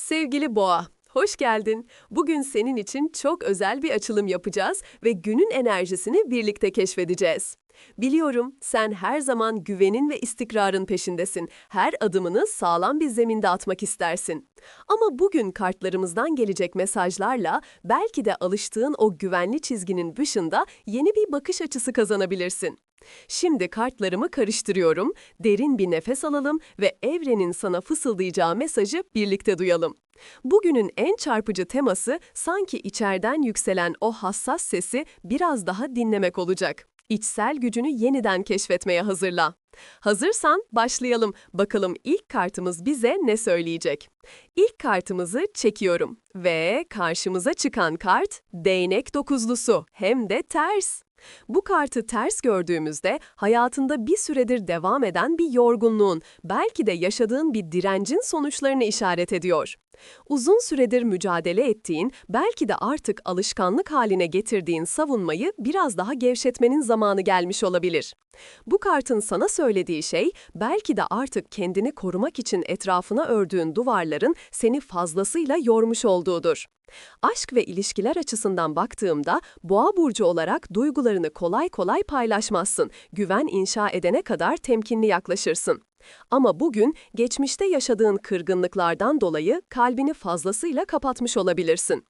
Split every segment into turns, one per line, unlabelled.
Sevgili Boğa, hoş geldin. Bugün senin için çok özel bir açılım yapacağız ve günün enerjisini birlikte keşfedeceğiz. Biliyorum sen her zaman güvenin ve istikrarın peşindesin. Her adımını sağlam bir zeminde atmak istersin. Ama bugün kartlarımızdan gelecek mesajlarla belki de alıştığın o güvenli çizginin dışında yeni bir bakış açısı kazanabilirsin. Şimdi kartlarımı karıştırıyorum, derin bir nefes alalım ve evrenin sana fısıldayacağı mesajı birlikte duyalım. Bugünün en çarpıcı teması sanki içeriden yükselen o hassas sesi biraz daha dinlemek olacak. İçsel gücünü yeniden keşfetmeye hazırla. Hazırsan başlayalım. Bakalım ilk kartımız bize ne söyleyecek? İlk kartımızı çekiyorum ve karşımıza çıkan kart değnek dokuzlusu hem de ters. Bu kartı ters gördüğümüzde hayatında bir süredir devam eden bir yorgunluğun, belki de yaşadığın bir direncin sonuçlarını işaret ediyor. Uzun süredir mücadele ettiğin, belki de artık alışkanlık haline getirdiğin savunmayı biraz daha gevşetmenin zamanı gelmiş olabilir. Bu kartın sana söylediği şey, belki de artık kendini korumak için etrafına ördüğün duvarların seni fazlasıyla yormuş olduğudur. Aşk ve ilişkiler açısından baktığımda boğa burcu olarak duygularını kolay kolay paylaşmazsın. Güven inşa edene kadar temkinli yaklaşırsın. Ama bugün geçmişte yaşadığın kırgınlıklardan dolayı kalbini fazlasıyla kapatmış olabilirsin.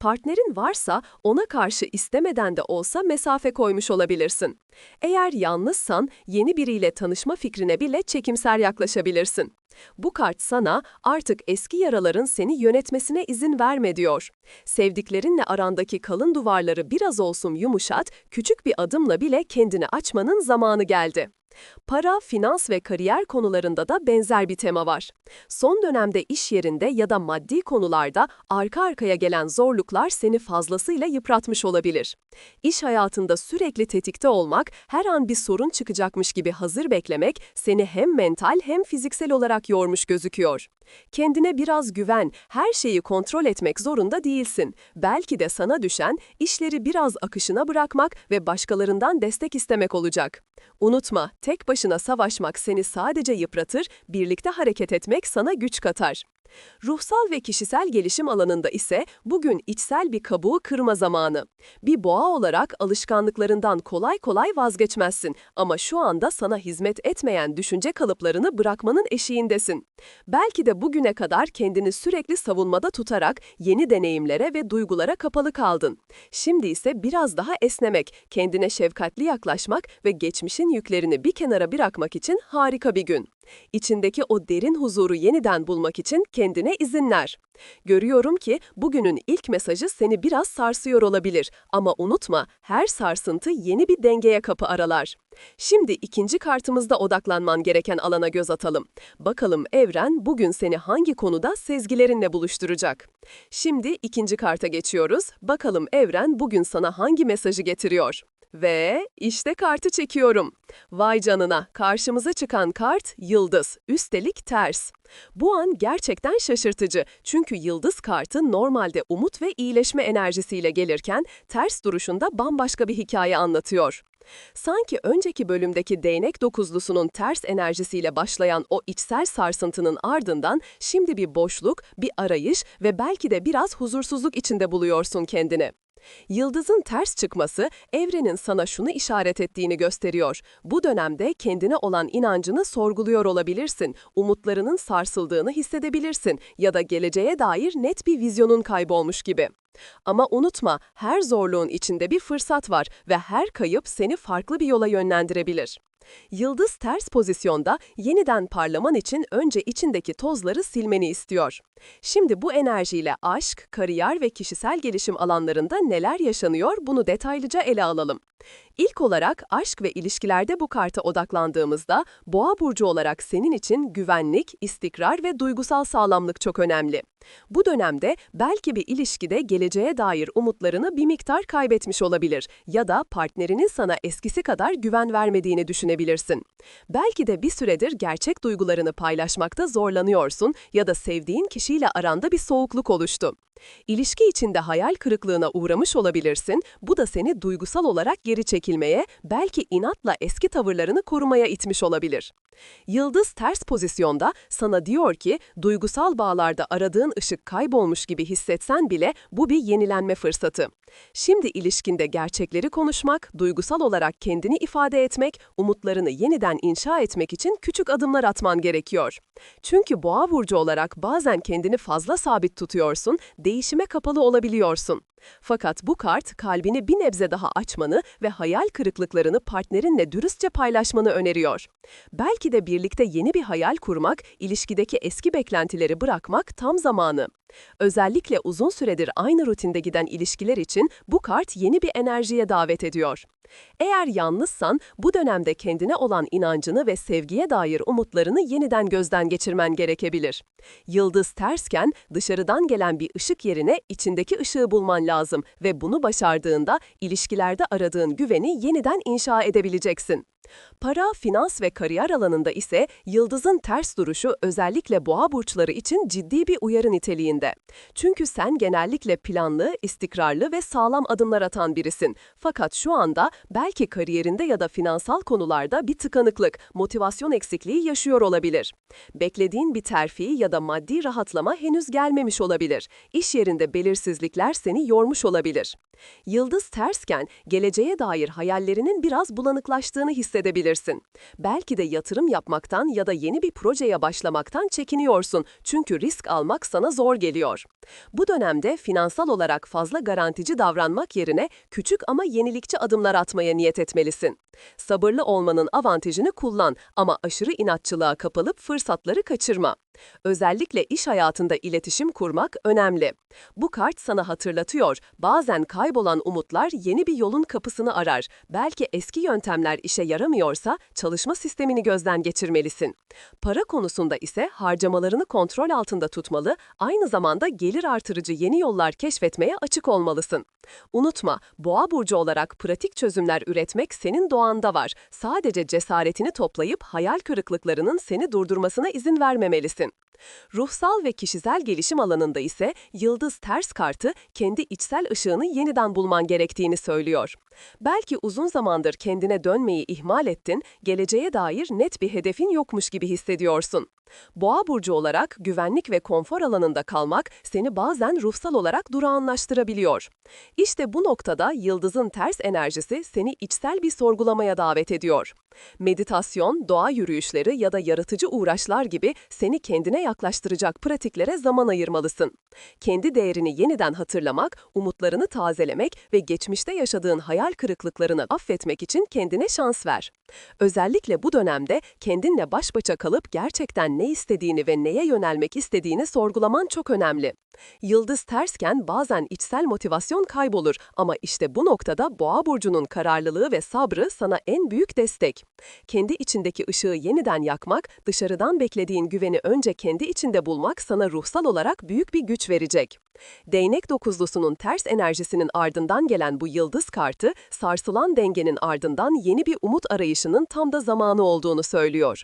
Partnerin varsa ona karşı istemeden de olsa mesafe koymuş olabilirsin. Eğer yalnızsan yeni biriyle tanışma fikrine bile çekimser yaklaşabilirsin. Bu kart sana artık eski yaraların seni yönetmesine izin verme diyor. Sevdiklerinle arandaki kalın duvarları biraz olsun yumuşat, küçük bir adımla bile kendini açmanın zamanı geldi. Para, finans ve kariyer konularında da benzer bir tema var. Son dönemde iş yerinde ya da maddi konularda arka arkaya gelen zorluklar seni fazlasıyla yıpratmış olabilir. İş hayatında sürekli tetikte olmak, her an bir sorun çıkacakmış gibi hazır beklemek seni hem mental hem fiziksel olarak yormuş gözüküyor. Kendine biraz güven, her şeyi kontrol etmek zorunda değilsin. Belki de sana düşen işleri biraz akışına bırakmak ve başkalarından destek istemek olacak. Unutma, tek başına savaşmak seni sadece yıpratır, birlikte hareket etmek sana güç katar. Ruhsal ve kişisel gelişim alanında ise bugün içsel bir kabuğu kırma zamanı. Bir boğa olarak alışkanlıklarından kolay kolay vazgeçmezsin ama şu anda sana hizmet etmeyen düşünce kalıplarını bırakmanın eşiğindesin. Belki de bugüne kadar kendini sürekli savunmada tutarak yeni deneyimlere ve duygulara kapalı kaldın. Şimdi ise biraz daha esnemek, kendine şefkatli yaklaşmak ve geçmişin yüklerini bir kenara bırakmak için harika bir gün. İçindeki o derin huzuru yeniden bulmak için kendine izinler. Görüyorum ki bugünün ilk mesajı seni biraz sarsıyor olabilir ama unutma her sarsıntı yeni bir dengeye kapı aralar. Şimdi ikinci kartımızda odaklanman gereken alana göz atalım. Bakalım evren bugün seni hangi konuda sezgilerinle buluşturacak? Şimdi ikinci karta geçiyoruz. Bakalım evren bugün sana hangi mesajı getiriyor? Ve işte kartı çekiyorum. Vay canına, karşımıza çıkan kart yıldız, üstelik ters. Bu an gerçekten şaşırtıcı çünkü yıldız kartı normalde umut ve iyileşme enerjisiyle gelirken ters duruşunda bambaşka bir hikaye anlatıyor. Sanki önceki bölümdeki değnek dokuzlusunun ters enerjisiyle başlayan o içsel sarsıntının ardından şimdi bir boşluk, bir arayış ve belki de biraz huzursuzluk içinde buluyorsun kendini. Yıldızın ters çıkması evrenin sana şunu işaret ettiğini gösteriyor. Bu dönemde kendine olan inancını sorguluyor olabilirsin, umutlarının sarsıldığını hissedebilirsin ya da geleceğe dair net bir vizyonun kaybolmuş gibi. Ama unutma, her zorluğun içinde bir fırsat var ve her kayıp seni farklı bir yola yönlendirebilir. Yıldız ters pozisyonda yeniden parlaman için önce içindeki tozları silmeni istiyor. Şimdi bu enerjiyle aşk, kariyer ve kişisel gelişim alanlarında neler yaşanıyor bunu detaylıca ele alalım. İlk olarak aşk ve ilişkilerde bu karta odaklandığımızda Boğa burcu olarak senin için güvenlik, istikrar ve duygusal sağlamlık çok önemli. Bu dönemde belki bir ilişkide geleceğe dair umutlarını bir miktar kaybetmiş olabilir ya da partnerinin sana eskisi kadar güven vermediğini düşünebilirsin. Belki de bir süredir gerçek duygularını paylaşmakta zorlanıyorsun ya da sevdiğin kişiyle aranda bir soğukluk oluştu. İlişki içinde hayal kırıklığına uğramış olabilirsin, bu da seni duygusal olarak geri çekilmeye, belki inatla eski tavırlarını korumaya itmiş olabilir. Yıldız ters pozisyonda sana diyor ki, duygusal bağlarda aradığın ışık kaybolmuş gibi hissetsen bile bu bir yenilenme fırsatı. Şimdi ilişkinde gerçekleri konuşmak, duygusal olarak kendini ifade etmek, umutlarını yeniden inşa etmek için küçük adımlar atman gerekiyor. Çünkü boğa burcu olarak bazen kendini fazla sabit tutuyorsun, değişime kapalı olabiliyorsun. Fakat bu kart kalbini bir nebze daha açmanı ve hayal kırıklıklarını partnerinle dürüstçe paylaşmanı öneriyor. Belki de birlikte yeni bir hayal kurmak, ilişkideki eski beklentileri bırakmak tam zamanı. Özellikle uzun süredir aynı rutinde giden ilişkiler için bu kart yeni bir enerjiye davet ediyor. Eğer yalnızsan bu dönemde kendine olan inancını ve sevgiye dair umutlarını yeniden gözden geçirmen gerekebilir. Yıldız tersken dışarıdan gelen bir ışık yerine içindeki ışığı bulman lazım ve bunu başardığında ilişkilerde aradığın güveni yeniden inşa edebileceksin. Para, finans ve kariyer alanında ise yıldızın ters duruşu özellikle boğa burçları için ciddi bir uyarı niteliğinde. Çünkü sen genellikle planlı, istikrarlı ve sağlam adımlar atan birisin. Fakat şu anda belki kariyerinde ya da finansal konularda bir tıkanıklık, motivasyon eksikliği yaşıyor olabilir. Beklediğin bir terfi ya da maddi rahatlama henüz gelmemiş olabilir. İş yerinde belirsizlikler seni yormuş olabilir. Yıldız tersken geleceğe dair hayallerinin biraz bulanıklaştığını hissedebilirsin. Belki de yatırım yapmaktan ya da yeni bir projeye başlamaktan çekiniyorsun çünkü risk almak sana zor geliyor. Bu dönemde finansal olarak fazla garantici davranmak yerine küçük ama yenilikçi adımlar atmaya niyet etmelisin. Sabırlı olmanın avantajını kullan ama aşırı inatçılığa kapılıp fırsatları kaçırma. Özellikle iş hayatında iletişim kurmak önemli. Bu kart sana hatırlatıyor, bazen kaybolan umutlar yeni bir yolun kapısını arar. Belki eski yöntemler işe yaramıyorsa çalışma sistemini gözden geçirmelisin. Para konusunda ise harcamalarını kontrol altında tutmalı, aynı zamanda gelir artırıcı yeni yollar keşfetmeye açık olmalısın. Unutma, boğa burcu olarak pratik çözümler üretmek senin doğanda var. Sadece cesaretini toplayıp hayal kırıklıklarının seni durdurmasına izin vermemelisin. Listen Ruhsal ve kişisel gelişim alanında ise yıldız ters kartı kendi içsel ışığını yeniden bulman gerektiğini söylüyor. Belki uzun zamandır kendine dönmeyi ihmal ettin, geleceğe dair net bir hedefin yokmuş gibi hissediyorsun. Boğa burcu olarak güvenlik ve konfor alanında kalmak seni bazen ruhsal olarak durağanlaştırabiliyor. İşte bu noktada yıldızın ters enerjisi seni içsel bir sorgulamaya davet ediyor. Meditasyon, doğa yürüyüşleri ya da yaratıcı uğraşlar gibi seni kendine yaklaştıracak pratiklere zaman ayırmalısın. Kendi değerini yeniden hatırlamak, umutlarını tazelemek ve geçmişte yaşadığın hayal kırıklıklarını affetmek için kendine şans ver. Özellikle bu dönemde kendinle baş başa kalıp gerçekten ne istediğini ve neye yönelmek istediğini sorgulaman çok önemli. Yıldız tersken bazen içsel motivasyon kaybolur ama işte bu noktada Boğa burcunun kararlılığı ve sabrı sana en büyük destek. Kendi içindeki ışığı yeniden yakmak, dışarıdan beklediğin güveni önce kendi içinde bulmak sana ruhsal olarak büyük bir güç verecek. Değnek dokuzlusunun ters enerjisinin ardından gelen bu yıldız kartı, sarsılan dengenin ardından yeni bir umut arayışının tam da zamanı olduğunu söylüyor.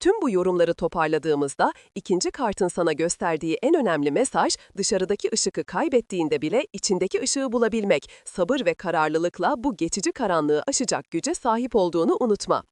Tüm bu yorumları toparladığımızda, ikinci kartın sana gösterdiği en önemli mesaj, dışarıdaki ışığı kaybettiğinde bile içindeki ışığı bulabilmek, sabır ve kararlılıkla bu geçici karanlığı aşacak güce sahip olduğunu unutma.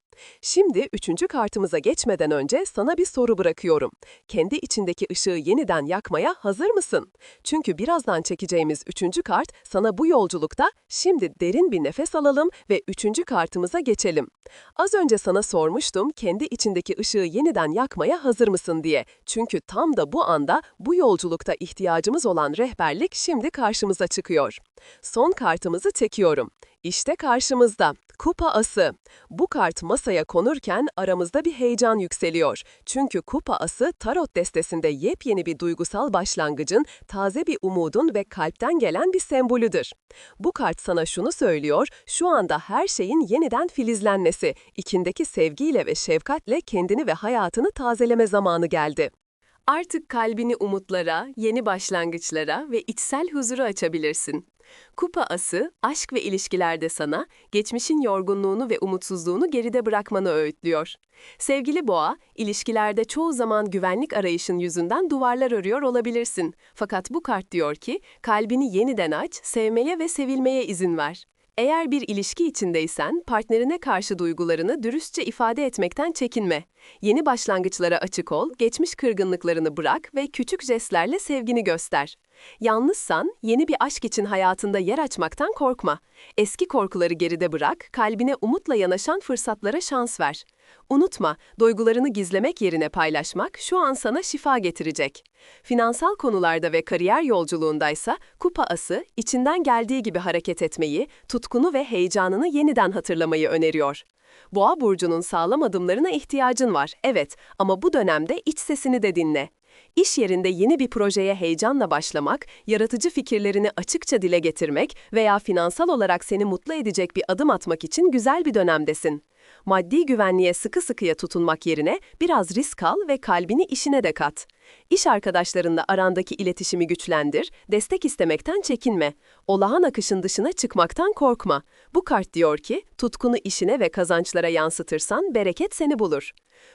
Şimdi üçüncü kartımıza geçmeden önce sana bir soru bırakıyorum. Kendi içindeki ışığı yeniden yakmaya hazır mısın? Çünkü birazdan çekeceğimiz üçüncü kart sana bu yolculukta şimdi derin bir nefes alalım ve üçüncü kartımıza geçelim. Az önce sana sormuştum kendi içindeki ışığı yeniden yakmaya hazır mısın diye. Çünkü tam da bu anda bu yolculukta ihtiyacımız olan rehberlik şimdi karşımıza çıkıyor. Son kartımızı çekiyorum. İşte karşımızda kupa ası. Bu kart masaya konurken aramızda bir heyecan yükseliyor. Çünkü kupa ası tarot destesinde yepyeni bir duygusal başlangıcın, taze bir umudun ve kalpten gelen bir sembolüdür. Bu kart sana şunu söylüyor, şu anda her şeyin yeniden filizlenmesi, içindeki sevgiyle ve şefkatle kendini ve hayatını tazeleme zamanı geldi. Artık kalbini umutlara, yeni başlangıçlara ve içsel huzuru açabilirsin. Kupa ası, aşk ve ilişkilerde sana, geçmişin yorgunluğunu ve umutsuzluğunu geride bırakmanı öğütlüyor. Sevgili boğa, ilişkilerde çoğu zaman güvenlik arayışın yüzünden duvarlar örüyor olabilirsin. Fakat bu kart diyor ki, kalbini yeniden aç, sevmeye ve sevilmeye izin ver. Eğer bir ilişki içindeysen, partnerine karşı duygularını dürüstçe ifade etmekten çekinme. Yeni başlangıçlara açık ol, geçmiş kırgınlıklarını bırak ve küçük jestlerle sevgini göster. Yalnızsan, yeni bir aşk için hayatında yer açmaktan korkma. Eski korkuları geride bırak, kalbine umutla yanaşan fırsatlara şans ver. Unutma, duygularını gizlemek yerine paylaşmak şu an sana şifa getirecek. Finansal konularda ve kariyer yolculuğundaysa kupa ası, içinden geldiği gibi hareket etmeyi, tutkunu ve heyecanını yeniden hatırlamayı öneriyor. Boğa burcunun sağlam adımlarına ihtiyacın var, evet ama bu dönemde iç sesini de dinle. İş yerinde yeni bir projeye heyecanla başlamak, yaratıcı fikirlerini açıkça dile getirmek veya finansal olarak seni mutlu edecek bir adım atmak için güzel bir dönemdesin. Maddi güvenliğe sıkı sıkıya tutunmak yerine biraz risk al ve kalbini işine de kat. İş arkadaşlarınla arandaki iletişimi güçlendir, destek istemekten çekinme. Olağan akışın dışına çıkmaktan korkma. Bu kart diyor ki, tutkunu işine ve kazançlara yansıtırsan bereket seni bulur.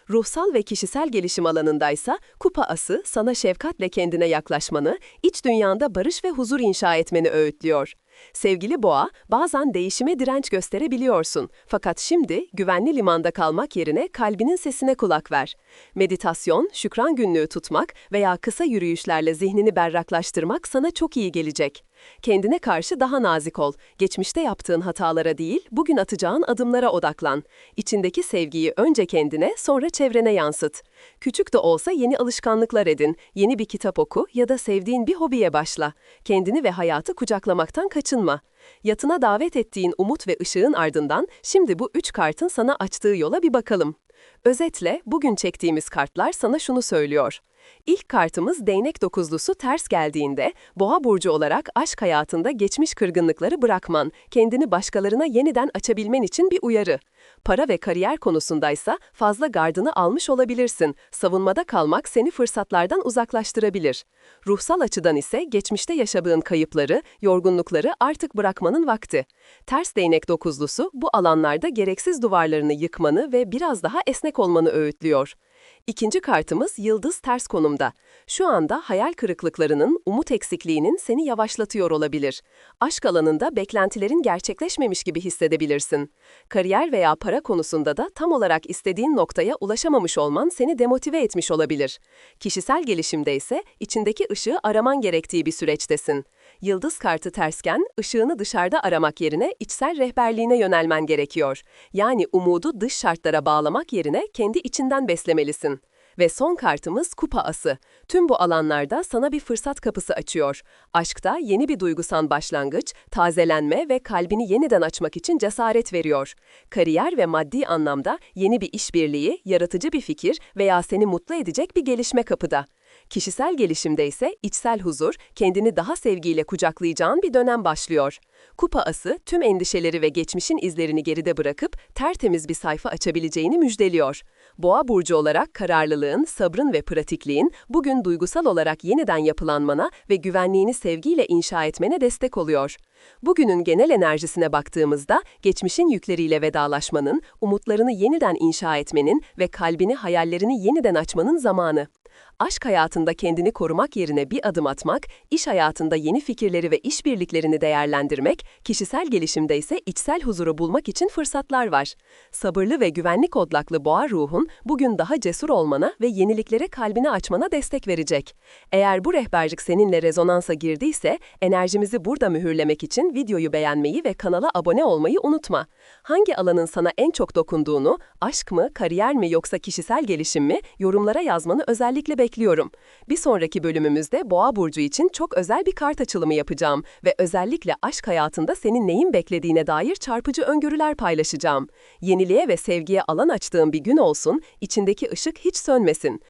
Ruhsal ve kişisel gelişim alanındaysa kupa ası sana şefkatle kendine yaklaşmanı, iç dünyanda barış ve huzur inşa etmeni öğütlüyor. Sevgili boğa, bazen değişime direnç gösterebiliyorsun. Fakat şimdi güvenli limanda kalmak yerine kalbinin sesine kulak ver. Meditasyon, şükran günlüğü tutmak veya kısa yürüyüşlerle zihnini berraklaştırmak sana çok iyi gelecek. Kendine karşı daha nazik ol. Geçmişte yaptığın hatalara değil, bugün atacağın adımlara odaklan. İçindeki sevgiyi önce kendine, sonra çevrene yansıt. Küçük de olsa yeni alışkanlıklar edin, yeni bir kitap oku ya da sevdiğin bir hobiye başla. Kendini ve hayatı kucaklamaktan kaçınma. Yatına davet ettiğin umut ve ışığın ardından şimdi bu üç kartın sana açtığı yola bir bakalım. Özetle bugün çektiğimiz kartlar sana şunu söylüyor. İlk kartımız değnek dokuzlusu ters geldiğinde, boğa burcu olarak aşk hayatında geçmiş kırgınlıkları bırakman, kendini başkalarına yeniden açabilmen için bir uyarı. Para ve kariyer konusundaysa fazla gardını almış olabilirsin. Savunmada kalmak seni fırsatlardan uzaklaştırabilir. Ruhsal açıdan ise geçmişte yaşadığın kayıpları, yorgunlukları artık bırakmanın vakti. Ters değnek dokuzlusu bu alanlarda gereksiz duvarlarını yıkmanı ve biraz daha esnek olmanı öğütlüyor. İkinci kartımız yıldız ters konumda. Şu anda hayal kırıklıklarının, umut eksikliğinin seni yavaşlatıyor olabilir. Aşk alanında beklentilerin gerçekleşmemiş gibi hissedebilirsin. Kariyer veya para konusunda da tam olarak istediğin noktaya ulaşamamış olman seni demotive etmiş olabilir. Kişisel gelişimde ise içindeki ışığı araman gerektiği bir süreçtesin. Yıldız kartı tersken, ışığını dışarıda aramak yerine içsel rehberliğine yönelmen gerekiyor. Yani umudu dış şartlara bağlamak yerine kendi içinden beslemelisin. Ve son kartımız kupa ası. Tüm bu alanlarda sana bir fırsat kapısı açıyor. Aşkta yeni bir duygusal başlangıç, tazelenme ve kalbini yeniden açmak için cesaret veriyor. Kariyer ve maddi anlamda yeni bir işbirliği, yaratıcı bir fikir veya seni mutlu edecek bir gelişme kapıda. Kişisel gelişimde ise içsel huzur, kendini daha sevgiyle kucaklayacağın bir dönem başlıyor. Kupa ası tüm endişeleri ve geçmişin izlerini geride bırakıp tertemiz bir sayfa açabileceğini müjdeliyor. Boğa burcu olarak kararlılığın, sabrın ve pratikliğin bugün duygusal olarak yeniden yapılanmana ve güvenliğini sevgiyle inşa etmene destek oluyor. Bugünün genel enerjisine baktığımızda geçmişin yükleriyle vedalaşmanın, umutlarını yeniden inşa etmenin ve kalbini hayallerini yeniden açmanın zamanı. Aşk hayatında kendini korumak yerine bir adım atmak, iş hayatında yeni fikirleri ve işbirliklerini değerlendirmek, kişisel gelişimde ise içsel huzuru bulmak için fırsatlar var. Sabırlı ve güvenlik odaklı boğa ruhun bugün daha cesur olmana ve yeniliklere kalbini açmana destek verecek. Eğer bu rehberlik seninle rezonansa girdiyse, enerjimizi burada mühürlemek için videoyu beğenmeyi ve kanala abone olmayı unutma. Hangi alanın sana en çok dokunduğunu, aşk mı, kariyer mi yoksa kişisel gelişim mi, yorumlara yazmanı özellikle bekliyorum. Bir sonraki bölümümüzde Boğa Burcu için çok özel bir kart açılımı yapacağım ve özellikle aşk hayatında senin neyin beklediğine dair çarpıcı öngörüler paylaşacağım. Yeniliğe ve sevgiye alan açtığım bir gün olsun, içindeki ışık hiç sönmesin.